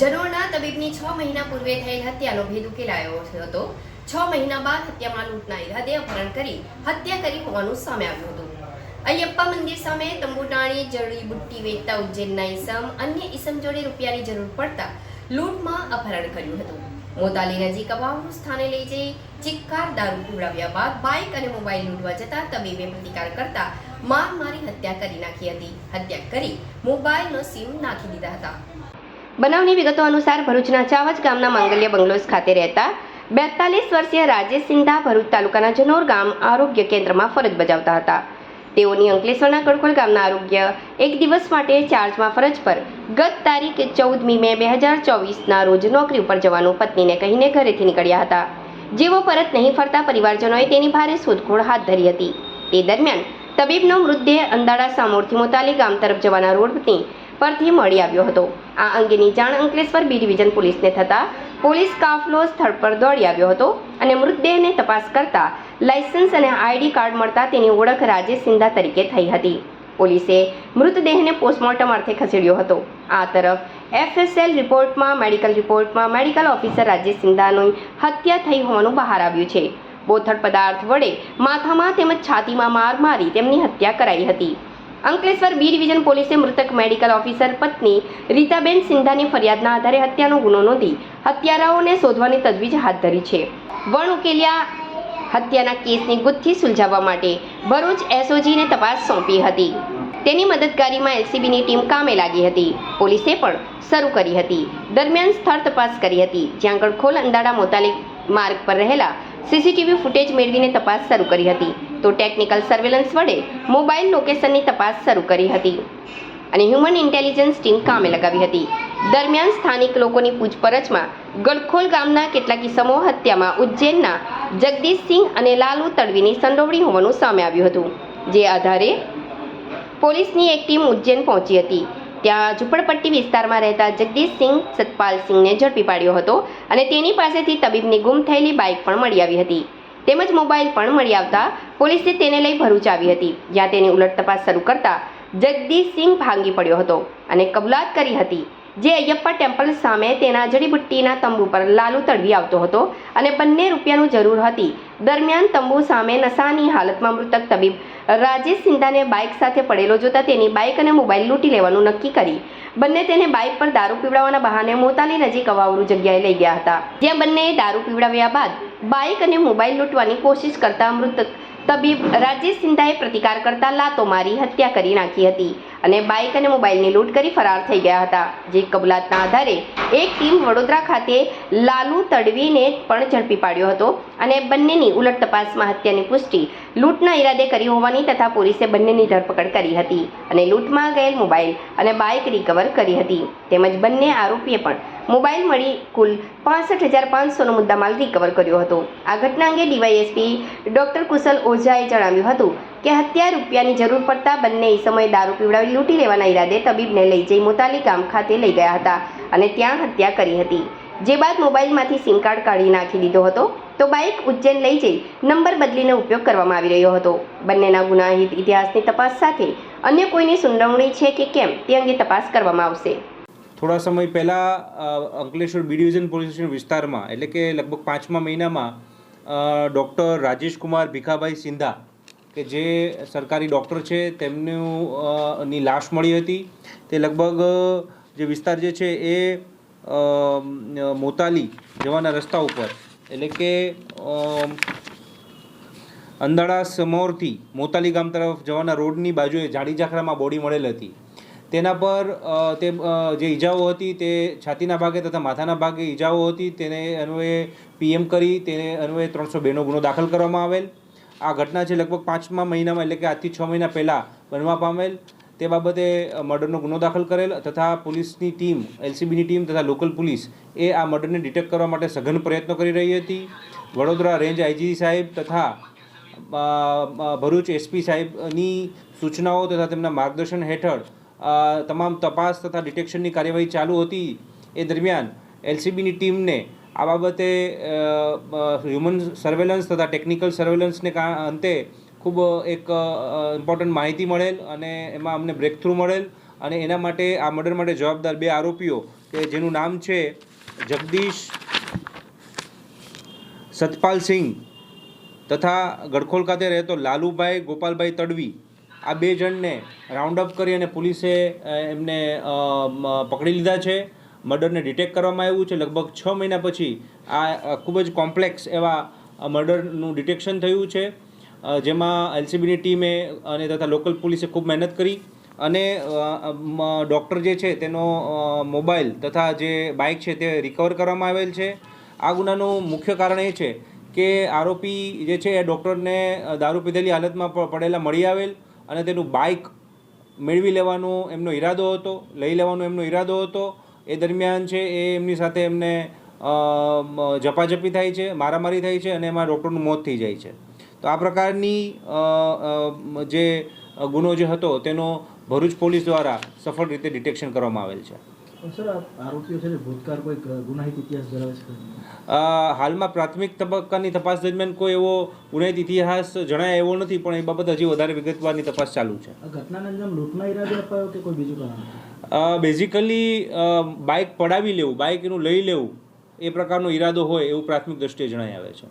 જનોરના તબીબની છ મહિના પૂર્વે થયેલ હત્યાનો ભેદ ઉકેલાયો હતો. છ મહિના બાદ હત્યામાં લૂંટના ઈરાદે અપહરણ કરી હત્યા કરી હોવાનું સામે આવ્યું હતું. અયપ્પા મંદિર સામે તંબુટાણી જડીબુટ્ટી વેચતા ઉજ્જૈનના ઈસમ અન્ય ઈસમ જોડે રૂપિયાની જરૂર પડતા લૂંટમાં અપહરણ કર્યું હતું. મોતાલી નજીક અવાવરું સ્થાને લઈ જઈ ચિક્કાર દારૂ પીવડાવ્યા બાદ બાઇક અને મોબાઈલ લૂંટવા જતા તબીબે પ્રતિકાર કરતા માર મારી હત્યા કરી નાખી હતી. હત્યા કરી મોબાઈલનો સિમ નાખી દીધા હતા. બનાવની વિગતો અનુસાર ભરૂચના ચાવજ ગામના માંગલ્ય બંગલોસ ખાતે રહેતા બેતાલીસ વર્ષીય રાજેશ સિંધા ભરૂચ તાલુકાના જનોર ગામ આરોગ્ય કેન્દ્રમાં ફરજ બજાવતા હતા. તેઓની અંકલેશ્વરના કડકોલ ગામના આરોગ્ય એક દિવસ માટે ચાર્જમાં ફરજ પર ગત તારીખ ચૌદમી મે બે હજાર ચોવીસના રોજ નોકરી ઉપર જવાનું પત્નીને કહીને ઘરેથી નીકળ્યા હતા. જેઓ પરત નહીં ફરતા પરિવારજનોએ તેની ભારે શોધખોળ હાથ ધરી હતી. તે દરમિયાન તબીબનો મૃતદેહ અંદાડા સામોરથી મોતાલી ગામ તરફ જવાના રોડની પરથી મળી આવ્યો હતો. આ અંગેની જાણ અંકલેશ્વર બી ડિવિઝન પોલીસને થતાં પોલીસ કાફલો સ્થળ પર દોડી આવ્યો હતો અને મૃતદેહને તપાસ કરતા લાયસન્સ અને આઈડી કાર્ડ મળતા તેની ઓળખ રાજેશ સિંધા તરીકે થઈ હતી. પોલીસે મૃતદેહને પોસ્ટમોર્ટમ અર્થે ખસેડ્યો હતો. આ તરફ એફએસએલ રિપોર્ટમાં, મેડિકલ રિપોર્ટમાં મેડિકલ ઓફિસર રાજેશ સિંધાની હત્યા થઈ હોવાનું બહાર આવ્યું છે. બોથડ પદાર્થ વડે માથામાં તેમજ છાતીમાં માર મારી તેમની હત્યા કરાઈ હતી. અંકલેશ્વર બી ડિવિઝન પોલીસે મૃતક મેડિકલ ઓફિસર પત્ની રીતાબેન સિંધાની ફરિયાદના આધારે હત્યાનો ગુનો નોંધી હત્યારાઓને શોધવાની તજવીજ હાથ ધરી છે. વણ ઉકેલ્યા હત્યાના કેસની ગુથ્થી સુલઝાવવા માટે ભરૂચ એસઓજીને તપાસ સોંપી હતી. તેની મદદગારીમાં એલસીબીની ટીમ કામે લાગી હતી. પોલીસે પણ શરૂ કરી હતી. દરમિયાન સ્થળ તપાસ કરી હતી. જ્યાં ગડખોલ અંદાડા મોતાલી માર્ગ પર રહેલા સીસીટીવી ફૂટેજ મેળવીને તપાસ શરૂ કરી હતી. તો ટેકનિકલ સર્વેલન્સ વડે મોબાઈલ લોકેશનની તપાસ શરૂ કરી હતી. અને હ્યુમન ઇન્ટેલિજન્સ ટીમ કામે લગાવી હતી. દરમિયાન સ્થાનિક લોકોની પૂછપરછમાં ગડખોલ ગામના કેટલાક ઇસમો હત્યામાં ઉજ્જૈનના જગદીશસિંહ અને લાલુ તડવીની સંડોવણી હોવાનું સામે આવ્યું હતું. જે આધારે પોલીસની એક ટીમ ઉજ્જૈન પહોંચી હતી. ત્યાં ઝુંપડપટ્ટી વિસ્તારમાં રહેતા જગદીશસિંહ સતપાલસિંહને ઝડપી પાડ્યો હતો અને તેની પાસેથી તબીબની ગુમ થયેલી બાઇક પણ મળી આવી હતી. તેમજ મોબાઈલ પણ મળી આવતા પોલીસે તેને લઈ ભરૂચ આવી હતી. જ્યાં તેની ઉલટ તપાસ શરૂ કરતા જગદીશસિંહ ભાંગી પડ્યો હતો અને કબૂલાત કરી હતી. જે અયપ્પા ટેમ્પલ સામે તેના જડીબુટ્ટીના તંબુ પર લાલુ તડવી આવતો હતો અને બંને રૂપિયાનું જરૂર હતી. દરમિયાન તંબુ સામે નશાની હાલતમાં મૃતક તબીબ રાજેશ સિંધાને બાઇક સાથે પડેલો જોતા તેની બાઇક અને મોબાઈલ લૂંટી લેવાનું નક્કી કરી. બંને તેને બાઇક પર દારૂ પીવડાવવાના બહાને મોતાલી નજીક અવાવરું જગ્યાએ લઈ ગયા હતા. જ્યાં બંનેએ દારૂ પીવડાવ્યા બાદ બાઇક અને મોબાઈલ લૂંટવાની કોશિશ કરતા મૃતક તબીબ રાજેશ સિંધાએ પ્રતિકાર કરતા લાતો મારી હત્યા કરી નાખી હતી અને બાઇક અને મોબાઈલની લૂંટ કરી ફરાર થઈ ગયા હતા. જે કબૂલાતના આધારે એક ટીમ વડોદરા ખાતે લાલુ તડવીને પણ ઝડપી પાડ્યો હતો. અને બંનેની ઉલટ તપાસમાં હત્યાની પુષ્ટિ લૂંટના ઈરાદે કરી હોવાની તથા પોલીસે બંનેની ધરપકડ કરી હતી અને લૂંટમાં ગયેલ મોબાઈલ અને બાઇક રિકવર કરી હતી. તેમજ બંને આરોપીએ પણ મોબાઈલ મળી કુલ પાસઠ હજાર પાંચસોનો મુદ્દામાલ રિકવર કર્યો હતો. આ ઘટના અંગે ડીવાયએસપી ડોક્ટર કુશલ ઓઝાએ જણાવ્યું હતું કે હત્યા રૂપિયાની જરૂર પડતા બંને સમયે દારૂ પીવડાવી લૂંટી લેવાના ઈરાદે તબીબને લઈ જઈ મોતાલી ગામ ખાતે લઈ ગયા હતા અને ત્યાં હત્યા કરી હતી. જે બાદ મોબાઈલમાંથી સિમ કાર્ડ કાઢી નાખી દીધો હતો, તો બાઇક ઉજ્જૈન લઈ જઈ નંબર બદલીને ઉપયોગ કરવામાં આવી રહ્યો હતો. બંનેના ગુનાહિત ઇતિહાસની તપાસ સાથે અન્ય કોઈની સુનાવણી છે કે કેમ તે અંગે તપાસ કરવામાં આવશે. થોડા સમય પહેલાં Ankleshwar B division police station વિસ્તારમાં, એટલે કે લગભગ પાંચમા મહિનામાં ડૉક્ટર રાજેશકુમાર ભીખાભાઈ સિંધા, કે જે સરકારી ડૉક્ટર છે, તેમનું ની લાશ મળી હતી. તે લગભગ જે વિસ્તાર જે છે, એ મોતાલી જવાના રસ્તા ઉપર. એટલે કે અંદાળા સમોરથી મોતાલી ગામ તરફ જવાના રોડની બાજુએ જાડી ઝાખરામાં બોડી મળેલ હતી. તેના પર તે જે ઈજાઓ હતી તે છાતીના ભાગે તથા માથાના ભાગે ઈજાઓ હતી તેને અન્વયે પીએમ કરી તેને અન્વયે ત્રણસો બેનો ગુનો દાખલ કરવામાં આવેલ. આ ઘટના છે લગભગ પાંચમા મહિનામાં એટલે કે આજથી છ મહિના પહેલાં બનવા પામેલ. તે બાબતે મર્ડરનો ગુનો દાખલ કરેલ તથા પોલીસની ટીમ, એલસીબીની ટીમ તથા લોકલ પોલીસ એ આ મર્ડરને ડિટેક્ટ કરવા માટે સઘન પ્રયત્નો કરી રહી હતી. વડોદરા રેન્જ આઈજી સાહેબ તથા ભરૂચ એસપી સાહેબની સૂચનાઓ તથા તેમના માર્ગદર્શન હેઠળ તમામ તપાસ તથા ડિટેક્શનની કાર્યવાહી ચાલુ હતી. એ દરમિયાન એલસીબીની ટીમને આ બાબતે હ્યુમન સર્વેલન્સ તથા ટેકનિકલ સર્વેલન્સને અંતે ખૂબ એક ઇમ્પોર્ટન્ટ માહિતી મળેલ અને એમાં અમને બ્રેક થ્રુ મળેલ અને એના માટે, આ મર્ડર માટે જવાબદાર બે આરોપીઓ કે જેનું નામ છે જગદીશ સતપાલ સિંહ તથા ગડખોલ ખાતે રહેતો લાલુભાઈ ગોપાલભાઈ તડવી. આ બે જણને રાઉન્ડ અપ કરી અને પોલીસે એમને પકડી લીધા છે. મર્ડરને ડિટેક્ટ કરવામાં આવ્યું છે. લગભગ છ મહિના પછી આ ખૂબ જ કોમ્પ્લેક્સ એવા મર્ડરનું ડિટેક્શન થયું છે. જેમાં એલસીબીની ટીમે અને તથા લોકલ પોલીસે ખૂબ મહેનત કરી અને ડૉક્ટર જે છે તેનો મોબાઈલ તથા જે બાઇક છે તે રિકવર કરવામાં આવેલ છે. આ ગુનાનું મુખ્ય કારણ એ છે કે આરોપી જે છે એ ડૉક્ટરને દારૂ પીધેલી હાલતમાં પડેલા મળી આવેલ અને તેનું બાઇક મેળવી લેવાનો એમનો ઈરાદો હતો, લઈ લેવાનો એમનો ઈરાદો હતો. એ દરમિયાન છે એ એમની સાથે એમને ઝપાઝપી થાય છે, મારામારી થાય છે અને એમાં ડૉક્ટરનું મોત થઈ જાય છે. તો આ પ્રકારની જે ગુનો જે હતો તેનો ભરૂચ પોલીસ દ્વારા સફળ રીતે ડિટેક્શન કરવામાં આવેલ છે. હાલમાં પ્રાથમિક તબક્કાની તપાસ દરમિયાન કોઈ એવો ગુનાહિત ઇતિહાસ જણાય એવો નથી પણ એ બાબત હજી વધારે વિગતવારની તપાસ ચાલુ છે? બેઝિકલી બાઇક પડાવી લેવું બાઇક એનું લઈ લેવું એ પ્રકારનો ઈરાદો હોય એવું પ્રાથમિક દ્રષ્ટિએ જણાઈ આવે છે.